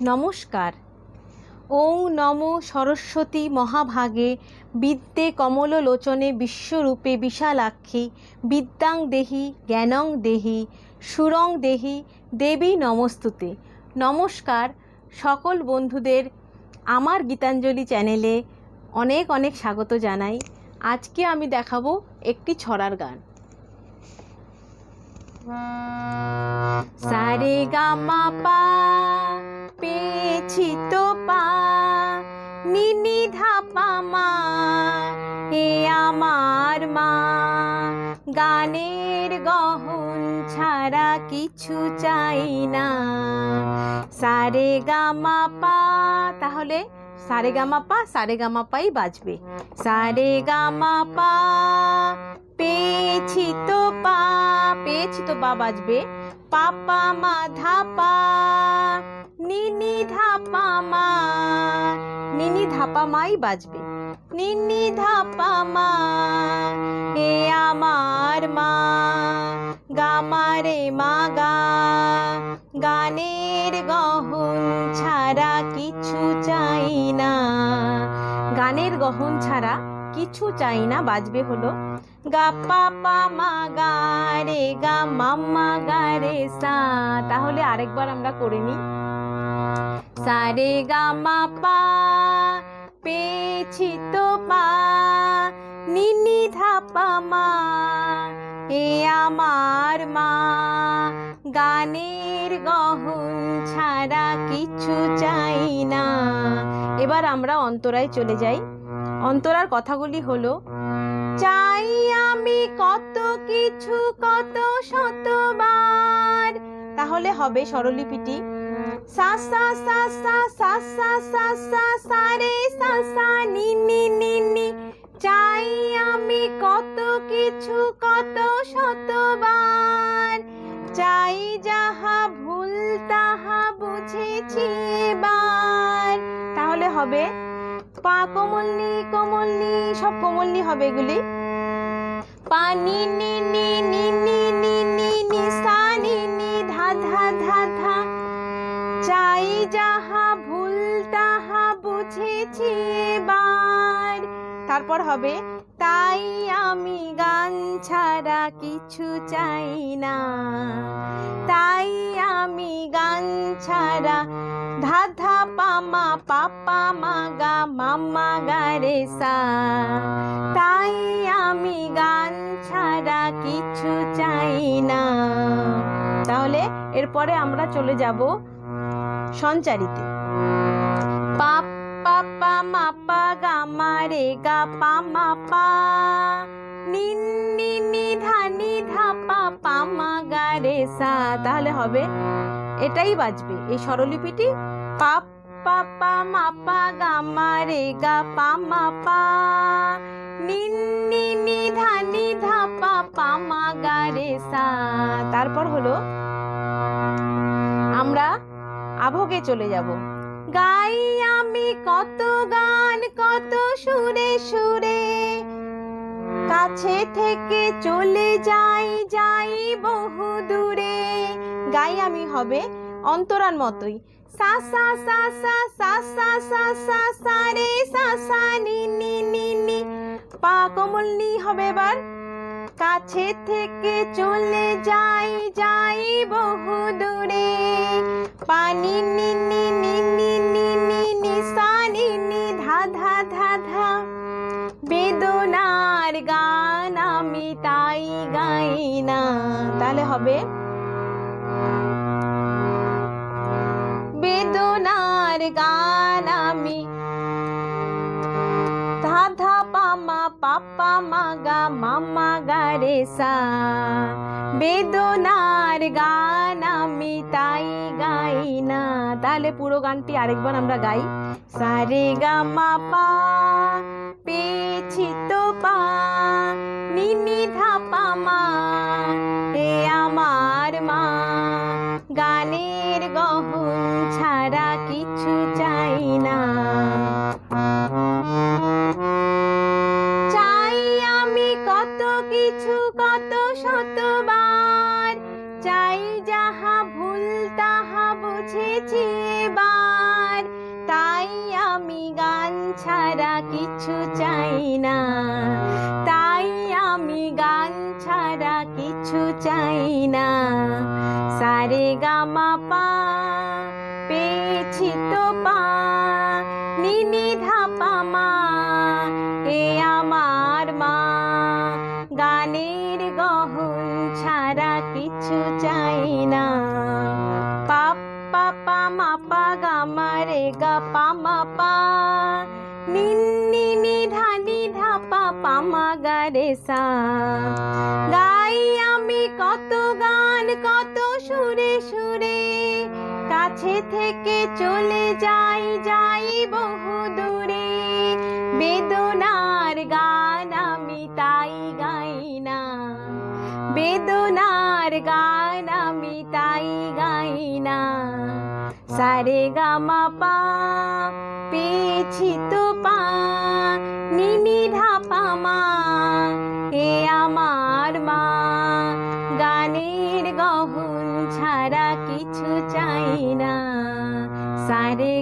নমস্কার। ওং নম সরস্বতী মহাভাগে বিদ্যে কমললোচনে বিশ্বরূপে বিশালাক্ষী বিদ্যাং দেহি জ্ঞানং দেহি সুরং দেহি দেবী নমস্তুতে। নমস্কার সকল বন্ধুদের আমার গীতাঞ্জলি চ্যানেলে অনেক অনেক স্বাগত জানাই। আজকে আমি দেখাবো একটি ছড়ার গান। সারে গামা পা গানের গহন ছাড়া কিছু চাই না। সারে গামা পা, তাহলে সারে গামা পা, সারে গামা পাই বাজবে। সারে গামা পা, পেয়েছি তো পা, পেয়েছি তো পা বাজবে। পাপা মা ধাপা, নিনি ধাপা মা, নিনি ধাপা মাই বাজবে। নিনি ধাপা মা এ আমার মা। গামারে মা গা, গানের গহন ছাড়া কিছু চাই না। গানের গহন ছাড়া কিছু চাই না, বাজবে হলো, গা পাপা মা গা রে গা, মাম্মা গা রে সা। তাহলে আরেকবার আমরা করে নিই, সা রে গা মা পা পেয়েছি তো পা নিনি ধাপা মা। এ আমার মা। গানের গহন ছাড়া কিছু চাই না। এবার আমরা অন্তরায় চলে যাই। অন্তরার কথাগুলি হলো, চাই আমি কত কিছু, কত শতবার। তাহলে হবে স্বরলিপিটি সা সা সা সা সা সা সা সা সা রে সা সা নি নি নি নি চাই আমি কত কিছু, কত শতবার। চাই যাহা ভুল, তাহা বুঝেছি এবার। তাহলে হবে পা কোমলনি কোমলনি, সব কোমলনি হবে এগুলি। পা নি নি নি নি নি যাহা ভুল, তাহা বুঝেছি এবার। তারপর হবে, তাই আমি গান ছাড়া কিছু চাই না। তাই আমি গান ছাড়া ধা ধা পামা, পাপা মা গা মামা গা রে সা। তাই আমি গান ছাড়া কিছু চাই না। তাহলে এরপরে আমরা চলে যাব সঞ্চারিতে। পা পা পা, মা, পা, গা, মা, রে, গা, পা, মা, পা। নি নি ধা নি, ধা, পা পা, মা, গা, রে, সা। তাহলে হবে, এটাই বাজবে এই স্বরলিপিটি। পা পা পা, মা, পা, গা, মা, রে, গা, পা, মা, পা। নি নি, ধা নি, ধা, পা পা, মা, গা, রে, সা। তারপর হলো আভোগে চলে যাব। গাই আমি কত গান, কত সুরে সুরে। কাছে থেকে চলে যাই যাই বহু দূরে। গাই আমি হবে অন্তরার মতোই। সা সা সা সা সা সা সা সা সা রে, সা সা, নি নি নি নি। পা কোমল নি হবে এবার। কাছে থেকে চলে যাই যাই বহু দূরে। পানি, নি নি নি নি নি নি নি সা নি, ধা ধা ধা ধা। বেদনার গান আমি তাই গাই না। তাহলে হবে মাগা মামা গা রে সা। বেদনার গান আমি তাই গাই না। তাহলে পুরো গানটি আরেকবার আমরা গাই। সারে গা, মা পা, পেয়েছি তো পা নিনি ধাপা পামা কিছু কত শতবার। চাই যাহা ভুল, তাহা বুঝেছি এবার। তাই আমি গান ছাড়া কিছু চাই না। তাই আমি গান ছাড়া কিছু চাই না। সারে গামা পা, পেয়েছি তো পা। নিনি ধাপা মা পাপ্পা পা মা পা গা মা রে গা পা মা পা। নিন্নি নি ধা নি ধা পা পা মা গা রে সা। গাই আমি কত গান, কত সুরে সুরে। কাছে থেকে চলে যাই যাই বহু দূরে। বেদনার গান আমি তাই গাই না। বেদনার গান আমি তাই গাই না। সারে গামা পা পেয়েছি তো পা নিনি ধাপা মা, এ আমার মা। গানের গহন ছাড়া কিছু চাই না গামা পা